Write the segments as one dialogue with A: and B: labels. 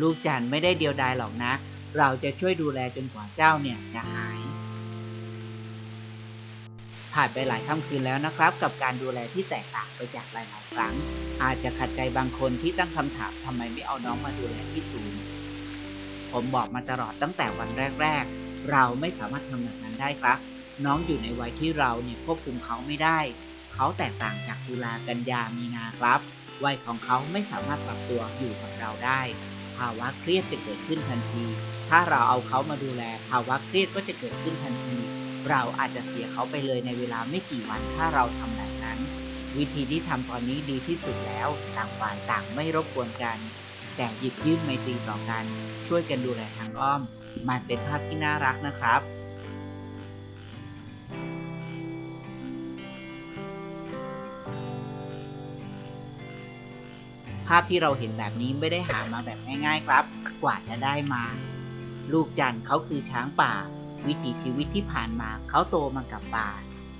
A: ลูกจันไม่ได้เดียวดายหรอกนะ เราจะช่วยดูแลจนกว่าเจ้าเนี่ยจะหาย ผ่านไปหลายค่ำคืนแล้วนะครับ กับการดูแลที่แตกต่างไปจากหลายๆครั้ง อาจจะขัดใจบางคนที่ตั้งคำถามทำไมไม่เอาน้องมาดูแลที่ศูนย์ผมบอกมาตลอดตั้งแต่วันแรก ๆ เราไม่สามารถทำแบบนั้นได้ครับ น้องอยู่ในวัยที่เราเนี่ยควบคุมเขาไม่ได้ เขาแตกต่างจากตุลากันยามีนาครับวัยของเขาไม่สามารถปรับตัวอยู่กับเราได้ ภาวะเครียดจะเกิดขึ้นทันที ถ้าเราเอาเขามาดูแล ภาวะเครียดก็จะเกิดขึ้นทันที เราอาจจะเสียเขาไปเลยในเวลาไม่กี่วันถ้าเราทำแบบนั้น วิธีที่ทำตอนนี้ดีที่สุดแล้ว ต่างฝ่ายต่างไม่รบกวนกัน แต่หยิบยื่นไมตรีต่อกัน ช่วยกันดูแลทางอ้อม มันเป็นภาพที่น่ารักนะครับ ภาพที่เราเห็นแบบนี้ไม่ได้หามาแบบง่ายๆครับ กว่าจะได้มา ลูกจันทร์เขาคือช้างป่า วิถีชีวิตที่ผ่านมาเขาโตมากับป่า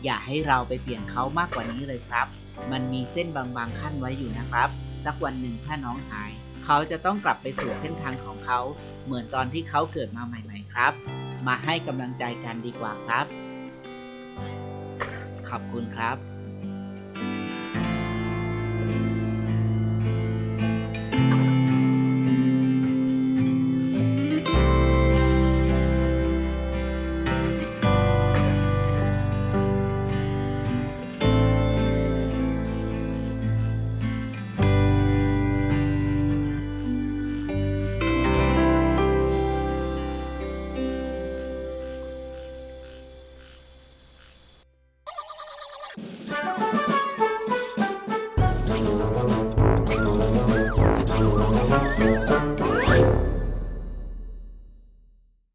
A: อย่าให้เราไปเปลี่ยนเขามากกว่านี้เลยครับ มันมีเส้นบางๆขั้นไว้อยู่นะครับ สักวันหนึ่งถ้าน้องหาย เขาจะต้องกลับไปสู่เส้นทางของเขา เหมือนตอนที่เขาเกิดมาใหม่ๆครับ มาให้กำลังใจกันดีกว่าครับ ขอบคุณครับ